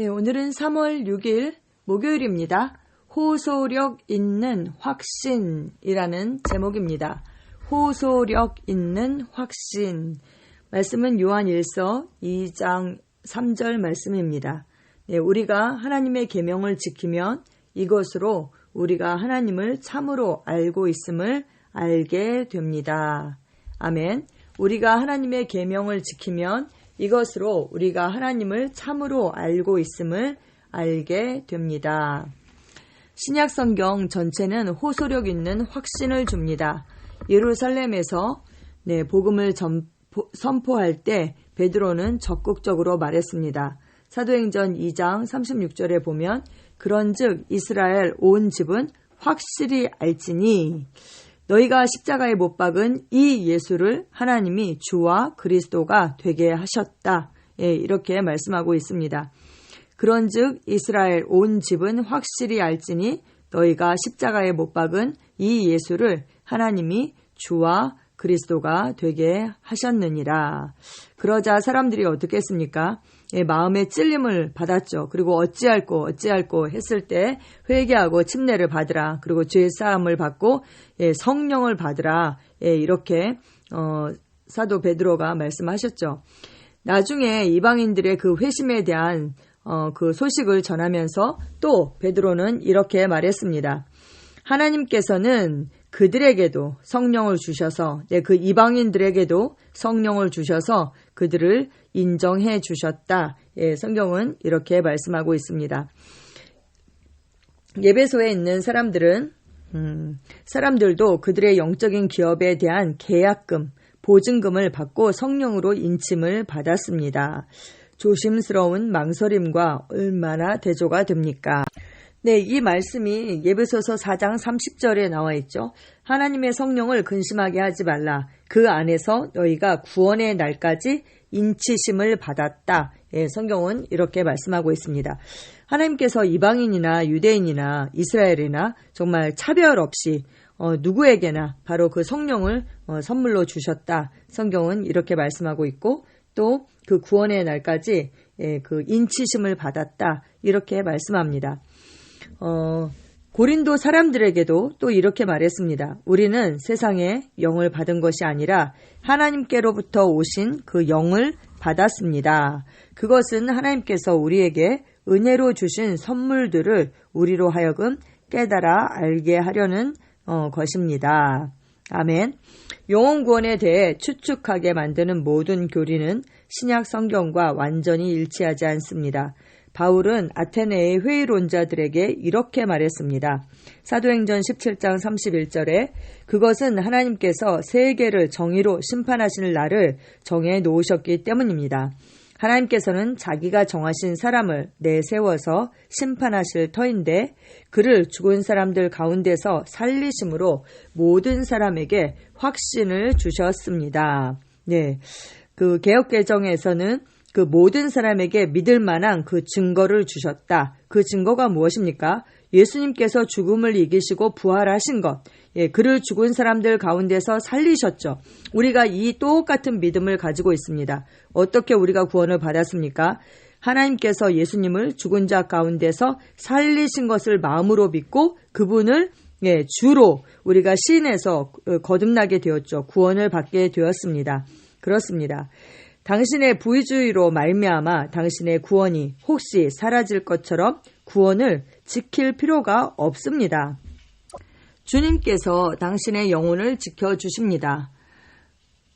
네, 오늘은 3월 6일 목요일입니다. 호소력 있는 확신이라는 제목입니다. 호소력 있는 확신. 말씀은 요한 1서 2장 3절 말씀입니다. 네, 우리가 하나님의 계명을 지키면 이것으로 우리가 하나님을 참으로 알고 있음을 알게 됩니다. 아멘. 우리가 하나님의 계명을 지키면 이것으로 우리가 하나님을 참으로 알고 있음을 알게 됩니다. 신약 성경 전체는 호소력 있는 확신을 줍니다. 예루살렘에서 네, 복음을 전포, 선포할 때 베드로는 적극적으로 말했습니다. 사도행전 2장 36절에 보면 그런즉 이스라엘 온 집은 확실히 알지니 너희가 십자가에 못 박은 이 예수를 하나님이 주와 그리스도가 되게 하셨다. 예, 이렇게 말씀하고 있습니다. 그런즉 이스라엘 온 집은 확실히 알지니 너희가 십자가에 못 박은 이 예수를 하나님이 주와 그리스도가 되게 하셨느니라. 그러자 사람들이 어떻게 했습니까? 예, 마음의 찔림을 받았죠. 그리고 어찌할꼬 어찌할꼬 했을 때 회개하고 침례를 받으라. 그리고 죄 사함을 받고 예, 성령을 받으라. 예, 이렇게 어, 사도 베드로가 말씀하셨죠. 나중에 이방인들의 그 회심에 대한 어, 그 소식을 전하면서 또 베드로는 이렇게 말했습니다. 하나님께서는 그들에게도 성령을 주셔서 네, 그 이방인들에게도 성령을 주셔서 그들을 인정해 주셨다. 예, 성경은 이렇게 말씀하고 있습니다. 예배소에 있는 사람들은 음, 사람들도 그들의 영적인 기업에 대한 계약금, 보증금을 받고 성령으로 인침을 받았습니다. 조심스러운 망설임과 얼마나 대조가 됩니까? 네, 이 말씀이 예배소서 4장 30절에 나와 있죠. 하나님의 성령을 근심하게 하지 말라. 그 안에서 너희가 구원의 날까지 인치심을 받았다. 예, 성경은 이렇게 말씀하고 있습니다. 하나님께서 이방인이나 유대인이나 이스라엘이나 정말 차별 없이 어, 누구에게나 바로 그 성령을 어, 선물로 주셨다. 성경은 이렇게 말씀하고 있고 또 그 구원의 날까지 예, 그 인치심을 받았다. 이렇게 말씀합니다. 어, 고린도 사람들에게도 또 이렇게 말했습니다. 우리는 세상에 영을 받은 것이 아니라 하나님께로부터 오신 그 영을 받았습니다. 그것은 하나님께서 우리에게 은혜로 주신 선물들을 우리로 하여금 깨달아 알게 하려는 어, 것입니다. 아멘. 영혼 구원에 대해 추측하게 만드는 모든 교리는 신약 성경과 완전히 일치하지 않습니다. 바울은 아테네의 회의론자들에게 이렇게 말했습니다. 사도행전 17장 31절에 그것은 하나님께서 세계를 정의로 심판하시는 날을 정해 놓으셨기 때문입니다. 하나님께서는 자기가 정하신 사람을 내세워서 심판하실 터인데 그를 죽은 사람들 가운데서 살리심으로 모든 사람에게 확신을 주셨습니다. 네. 그 개혁개정에서는 그 모든 사람에게 믿을 만한 그 증거를 주셨다. 그 증거가 무엇입니까? 예수님께서 죽음을 이기시고 부활하신 것. 예, 그를 죽은 사람들 가운데서 살리셨죠. 우리가 이 똑같은 믿음을 가지고 있습니다. 어떻게 우리가 구원을 받았습니까? 하나님께서 예수님을 죽은 자 가운데서 살리신 것을 마음으로 믿고 그분을 예, 주로 우리가 시인에서 어, 거듭나게 되었죠. 구원을 받게 되었습니다. 그렇습니다. 당신의 부의주의로 말미암아 당신의 구원이 혹시 사라질 것처럼 구원을 지킬 필요가 없습니다. 주님께서 당신의 영혼을 지켜 주십니다.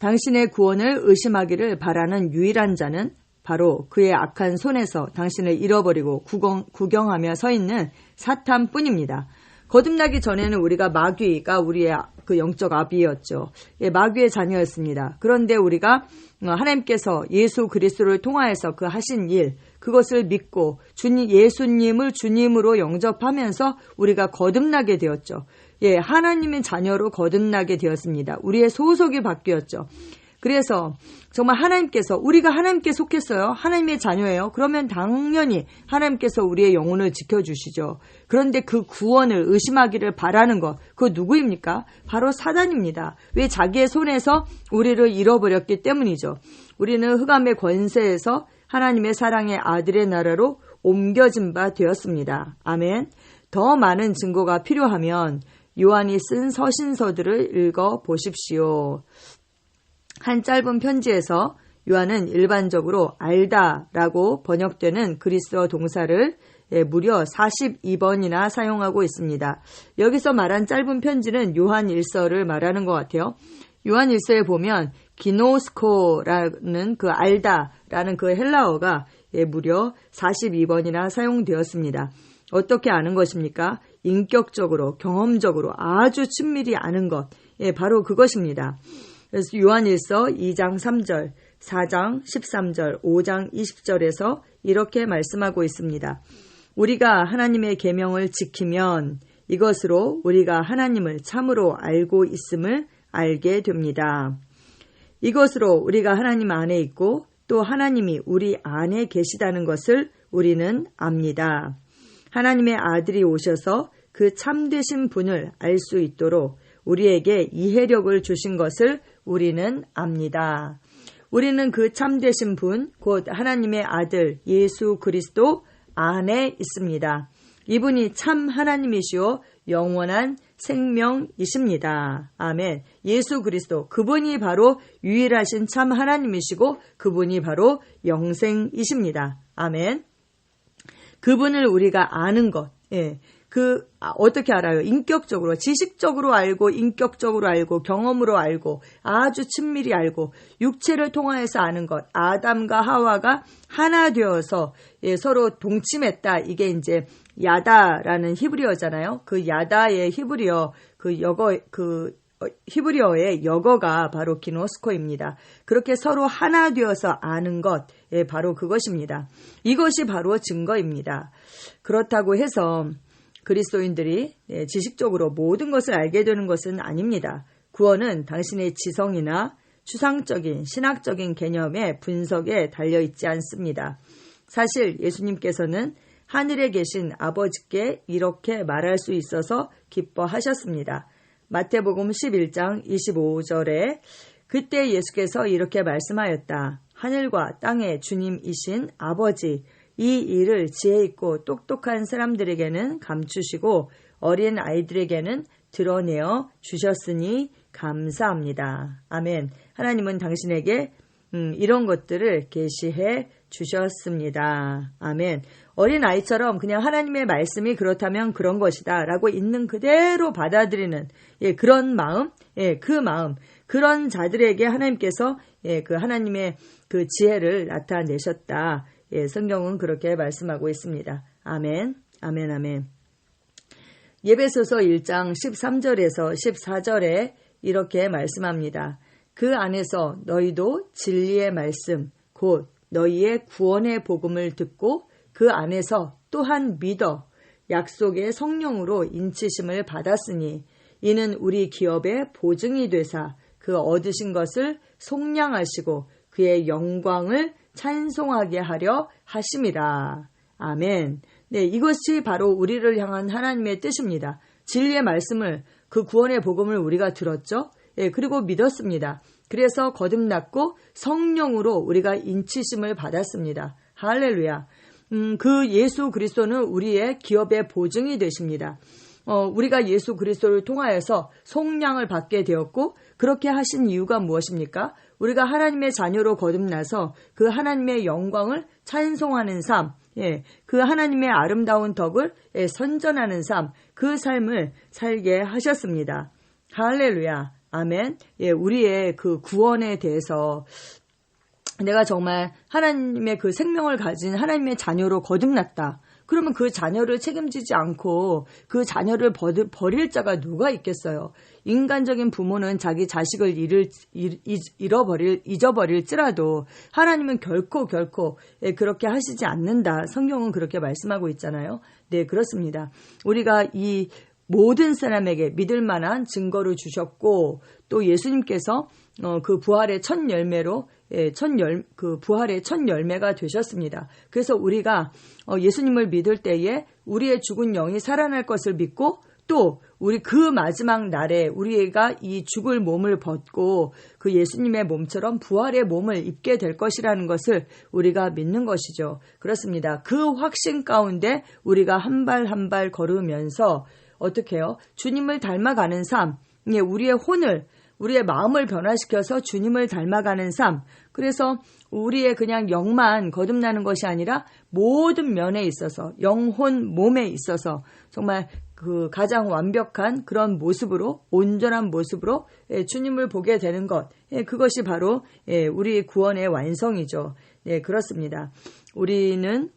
당신의 구원을 의심하기를 바라는 유일한 자는 바로 그의 악한 손에서 당신을 잃어버리고 구경, 구경하며 서 있는 사탄뿐입니다. 거듭나기 전에는 우리가 마귀가 우리의 그 영적 아비였죠. 예, 마귀의 자녀였습니다. 그런데 우리가 어, 하나님께서 예수 그리스도를 통하여서 그 하신 일 그것을 믿고 주님 예수님을 주님으로 영접하면서 우리가 거듭나게 되었죠. 예, 하나님의 자녀로 거듭나게 되었습니다. 우리의 소속이 바뀌었죠. 그래서 정말 하나님께서 우리가 하나님께 속했어요. 하나님의 자녀예요. 그러면 당연히 하나님께서 우리의 영혼을 지켜주시죠. 그런데 그 구원을 의심하기를 바라는 것, 그 누구입니까? 바로 사단입니다. 왜 자기의 손에서 우리를 잃어버렸기 때문이죠. 우리는 흑암의 권세에서 하나님의 사랑의 아들의 나라로 옮겨진 바 되었습니다. 아멘. 더 많은 증거가 필요하면 요한이 쓴 서신서들을 읽어 보십시오. 한 짧은 편지에서 요한은 일반적으로 알다라고 번역되는 그리스어 동사를 예, 무려 42번이나 사용하고 있습니다. 여기서 말한 짧은 편지는 요한 일서를 말하는 것 같아요. 요한 일서에 보면 기노스코라는 그 알다라는 그 헬라어가 예, 무려 42번이나 사용되었습니다. 어떻게 아는 것입니까? 인격적으로, 경험적으로 아주 친밀히 아는 것. 예, 바로 그것입니다. 그래서 요한일서 2장 3절, 4장 13절, 5장 20절에서 이렇게 말씀하고 있습니다. 우리가 하나님의 계명을 지키면 이것으로 우리가 하나님을 참으로 알고 있음을 알게 됩니다. 이것으로 우리가 하나님 안에 있고 또 하나님이 우리 안에 계시다는 것을 우리는 압니다. 하나님의 아들이 오셔서 그 참되신 분을 알 수 있도록 우리에게 이해력을 주신 것을 우리는 압니다. 우리는 그 참되신 분, 곧 하나님의 아들 예수 그리스도 안에 있습니다. 이분이 참 하나님이시오 영원한 생명이십니다. 아멘. 예수 그리스도 그분이 바로 유일하신 참 하나님이시고 그분이 바로 영생이십니다. 아멘. 그분을 우리가 아는 것. 예. 그 아, 어떻게 알아요? 인격적으로, 지식적으로 알고, 인격적으로 알고, 경험으로 알고, 아주 친밀히 알고, 육체를 통하여서 아는 것. 아담과 하와가 하나 되어서 예, 서로 동침했다. 이게 이제 야다라는 히브리어잖아요. 그 야다의 히브리어 그 여거 그 어, 히브리어의 여거가 바로 기노스코입니다. 그렇게 서로 하나 되어서 아는 것, 예, 바로 그것입니다. 이것이 바로 증거입니다. 그렇다고 해서 그리스도인들이 예, 지식적으로 모든 것을 알게 되는 것은 아닙니다. 구원은 당신의 지성이나 추상적인 신학적인 개념의 분석에 달려 있지 않습니다. 사실 예수님께서는 하늘에 계신 아버지께 이렇게 말할 수 있어서 기뻐하셨습니다. 마태복음 11장 25절에 그때 예수께서 이렇게 말씀하였다. 하늘과 땅의 주님이신 아버지, 이 일을 지혜 있고 똑똑한 사람들에게는 감추시고 어린 아이들에게는 드러내어 주셨으니 감사합니다. 아멘. 하나님은 당신에게 음, 이런 것들을 계시해 주셨습니다. 아멘. 어린 아이처럼 그냥 하나님의 말씀이 그렇다면 그런 것이다 라고 있는 그대로 받아들이는 예, 그런 마음, 예, 그 마음, 그런 자들에게 하나님께서 예, 그 하나님의 그 지혜를 나타내셨다. 예, 성경은 그렇게 말씀하고 있습니다. 아멘, 아멘, 아멘. 예배소서 1장 13절에서 14절에 이렇게 말씀합니다. 그 안에서 너희도 진리의 말씀, 곧 너희의 구원의 복음을 듣고 그 안에서 또한 믿어 약속의 성령으로 인치심을 받았으니 이는 우리 기업의 보증이 되사 그 얻으신 것을 속량하시고 그의 영광을 찬송하게 하려 하심이라. 아멘. 네, 이것이 바로 우리를 향한 하나님의 뜻입니다. 진리의 말씀을 그 구원의 복음을 우리가 들었죠. 예, 그리고 믿었습니다. 그래서 거듭났고 성령으로 우리가 인치심을 받았습니다. 할렐루야. 음, 그 예수 그리스도는 우리의 기업의 보증이 되십니다. 어, 우리가 예수 그리스도를 통하여서 속량을 받게 되었고 그렇게 하신 이유가 무엇입니까? 우리가 하나님의 자녀로 거듭나서 그 하나님의 영광을 찬송하는 삶, 예, 그 하나님의 아름다운 덕을 예, 선전하는 삶, 그 삶을 살게 하셨습니다. 할렐루야. 아멘. 예, 우리의 그 구원에 대해서 내가 정말 하나님의 그 생명을 가진 하나님의 자녀로 거듭났다. 그러면 그 자녀를 책임지지 않고 그 자녀를 버릴 자가 누가 있겠어요? 인간적인 부모는 자기 자식을 잃을, 잃어버릴, 잊어버릴지라도 하나님은 결코 결코 예, 그렇게 하시지 않는다. 성경은 그렇게 말씀하고 있잖아요. 네, 그렇습니다. 우리가 이 모든 사람에게 믿을 만한 증거를 주셨고 또 예수님께서 어, 그 부활의 첫 열매로 예, 첫 열, 그 부활의 첫 열매가 되셨습니다. 그래서 우리가 어, 예수님을 믿을 때에 우리의 죽은 영이 살아날 것을 믿고 또 우리 그 마지막 날에 우리가 이 죽을 몸을 벗고 그 예수님의 몸처럼 부활의 몸을 입게 될 것이라는 것을 우리가 믿는 것이죠. 그렇습니다. 그 확신 가운데 우리가 한 발 한 발 걸으면서 어떻게 해요? 주님을 닮아가는 삶, 우리의 혼을 우리의 마음을 변화시켜서 주님을 닮아가는 삶. 그래서 우리의 그냥 영만 거듭나는 것이 아니라 모든 면에 있어서 영혼 몸에 있어서 정말 그 가장 완벽한 그런 모습으로 온전한 모습으로 예, 주님을 보게 되는 것 예, 그것이 바로 예, 우리 구원의 완성이죠. 예, 그렇습니다. 우리는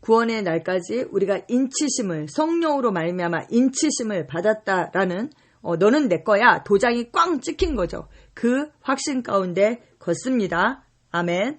구원의 날까지 우리가 인치심을 성령으로 말미암아 인치심을 받았다라는 어, 너는 내 거야 도장이 꽝 찍힌 거죠. 그 확신 가운데 걷습니다. 아멘.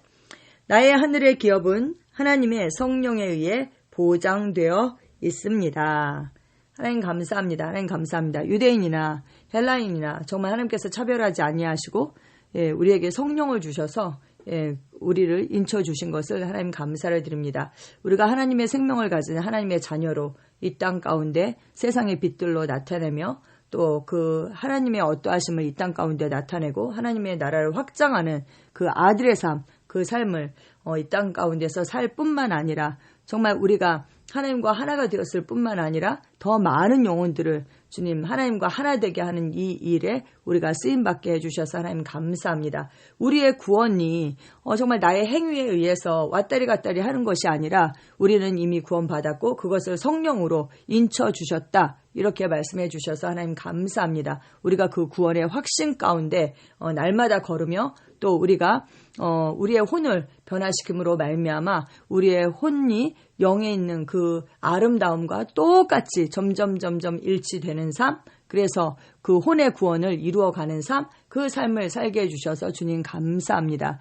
나의 하늘의 기업은 하나님의 성령에 의해 보장되어 있습니다. 하나님 감사합니다. 하나님 감사합니다. 유대인이나 헬라인이나 정말 하나님께서 차별하지 아니하시고 예, 우리에게 성령을 주셔서 예, 우리를 인쳐 주신 것을 하나님 감사를 드립니다. 우리가 하나님의 생명을 가진 하나님의 자녀로 이 땅 가운데 세상의 빛들로 나타내며 또 그 하나님의 어떠하심을 이 땅 가운데 나타내고 하나님의 나라를 확장하는 그 아들의 삶, 그 삶을 어, 이 땅 가운데서 살 뿐만 아니라 정말 우리가 하나님과 하나가 되었을 뿐만 아니라 더 많은 영혼들을 주님 하나님과 하나 되게 하는 이 일에 우리가 쓰임 받게 해주셔서 하나님 감사합니다. 우리의 구원이 어, 정말 나의 행위에 의해서 왔다리 갔다리 하는 것이 아니라 우리는 이미 구원 받았고 그것을 성령으로 인쳐 주셨다. 이렇게 말씀해 주셔서 하나님 감사합니다. 우리가 그 구원의 확신 가운데 어, 날마다 걸으며 또 우리가 어, 우리의 혼을 변화시킴으로 말미암아 우리의 혼이 영에 있는 그 아름다움과 똑같이 점점 점점 일치되는 삶 그래서 그 혼의 구원을 이루어가는 삶 그 삶을 살게 해주셔서 주님 감사합니다.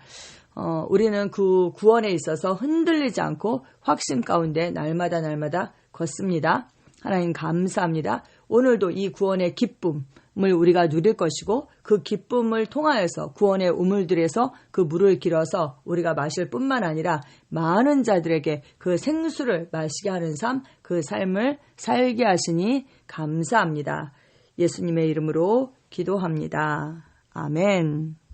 어, 우리는 그 구원에 있어서 흔들리지 않고 확신 가운데 날마다 날마다 걷습니다. 하나님 감사합니다. 오늘도 이 구원의 기쁨 을 우리가 누릴 것이고 그 기쁨을 통하여서 구원의 우물들에서 그 물을 길어서 우리가 마실 뿐만 아니라 많은 자들에게 그 생수를 마시게 하는 삶, 그 삶을 살게 하시니 감사합니다. 예수님의 이름으로 기도합니다. 아멘.